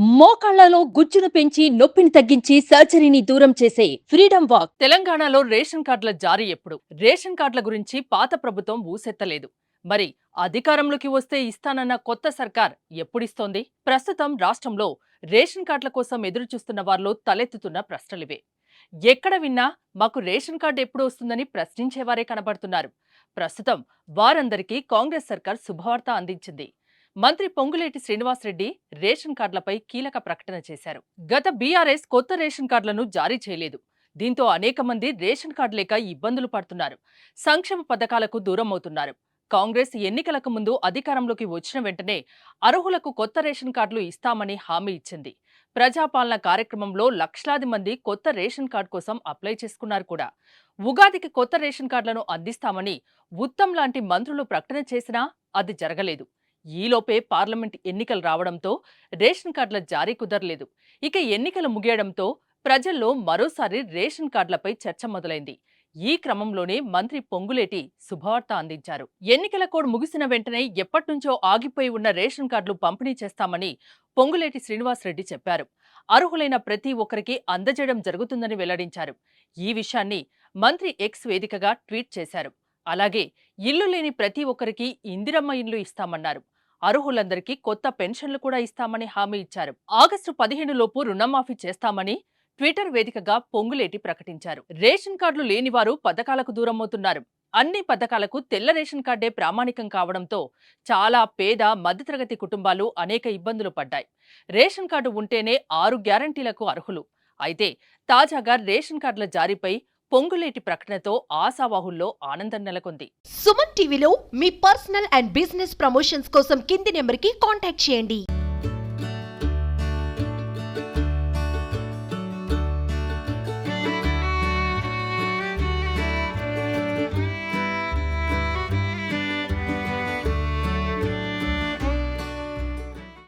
మోకాళ్ళలో గుజ్జును పెంచి నొప్పిని తగ్గించి సర్జరీని దూరం చేసే ఫ్రీడమ్ వాక్. తెలంగాణలో రేషన్ కార్డుల జారీ ఎప్పుడు? రేషన్ కార్డుల గురించి పాత ప్రభుత్వం ఊసెత్తలేదు. మరి అధికారంలోకి వస్తే ఇస్తానన్న కొత్త సర్కార్ ఎప్పుడిస్తోంది? ప్రస్తుతం రాష్ట్రంలో రేషన్ కార్డుల కోసం ఎదురుచూస్తున్న వారిలో తలెత్తుతున్న ప్రశ్నలివే. ఎక్కడ విన్నా మాకు రేషన్ కార్డు ఎప్పుడు వస్తుందని ప్రశ్నించేవారే కనబడుతున్నారు. ప్రస్తుతం వారందరికీ కాంగ్రెస్ సర్కార్ శుభవార్త అందించింది. మంత్రి పొంగులేటి శ్రీనివాసరెడ్డి రేషన్ కార్డులపై కీలక ప్రకటన చేశారు. గత బీఆర్ఎస్ కొత్త రేషన్ కార్డులను జారీ చేయలేదు. దీంతో అనేక మంది రేషన్ కార్డు లేక ఇబ్బందులు పడుతున్నారు. సంక్షేమ పథకాలకు దూరం అవుతున్నారు. కాంగ్రెస్ ఎన్నికలకు ముందు అధికారంలోకి వచ్చిన వెంటనే అర్హులకు కొత్త రేషన్ కార్డులు ఇస్తామని హామీ ఇచ్చింది. ప్రజాపాలన కార్యక్రమంలో లక్షలాది మంది కొత్త రేషన్ కార్డు కోసం అప్లై చేసుకున్నారు కూడా. ఉగాదికి కొత్త రేషన్ కార్డులను అందిస్తామని ఉత్తమ్ లాంటి మంత్రులు ప్రకటన చేసినా అది జరగలేదు. ఈలోపే పార్లమెంట్ ఎన్నికలు రావడంతో రేషన్ కార్డుల జారీ కుదరలేదు. ఇక ఎన్నికలు ముగియడంతో ప్రజల్లో మరోసారి రేషన్ కార్డులపై చర్చ మొదలైంది. ఈ క్రమంలోనే మంత్రి పొంగులేటి శుభవార్త అందించారు. ఎన్నికల కోడ్ ముగిసిన వెంటనే ఎప్పటినుంచో ఆగిపోయి ఉన్న రేషన్ కార్డులు పంపిణీ చేస్తామని పొంగులేటి శ్రీనివాసరెడ్డి చెప్పారు. అర్హులైన ప్రతి ఒక్కరికి అందజేయడం జరుగుతుందని వెల్లడించారు. ఈ విషయాన్ని మంత్రి ఎక్స్ వేదికగా ట్వీట్ చేశారు. అలాగే ఇల్లు లేని ప్రతి ఒక్కరికి ఇందిరమ్మ ఇల్లు ఇస్తామన్నారు. అర్హులందరికీ కొత్త పెన్షన్లు కూడా ఇస్తామని హామీ ఇచ్చారు. ఆగస్టు పదిహేను లోపు రుణమాఫీ చేస్తామని ట్విట్టర్ వేదికగా పొంగులేటి ప్రకటించారు. రేషన్ కార్డులు లేని వారు పథకాలకు దూరమవుతున్నారు. అన్ని పథకాలకు తెల్ల రేషన్ కార్డే ప్రామాణికం కావడంతో చాలా పేద మధ్యతరగతి కుటుంబాలు అనేక ఇబ్బందులు పడ్డాయి. రేషన్ కార్డు ఉంటేనే ఆరు గ్యారంటీలకు అర్హులు. అయితే తాజాగా రేషన్ కార్డుల జారీపై పొంగులేటి ప్రకటనతో ఆశావాహుల్లో ఆనందం నెలకొంది. సుమన్ టీవీలో మీ పర్సనల్ అండ్ బిజినెస్ ప్రమోషన్స్ కోసం కింది నెంబర్కి కాంటాక్ట్ చేయండి.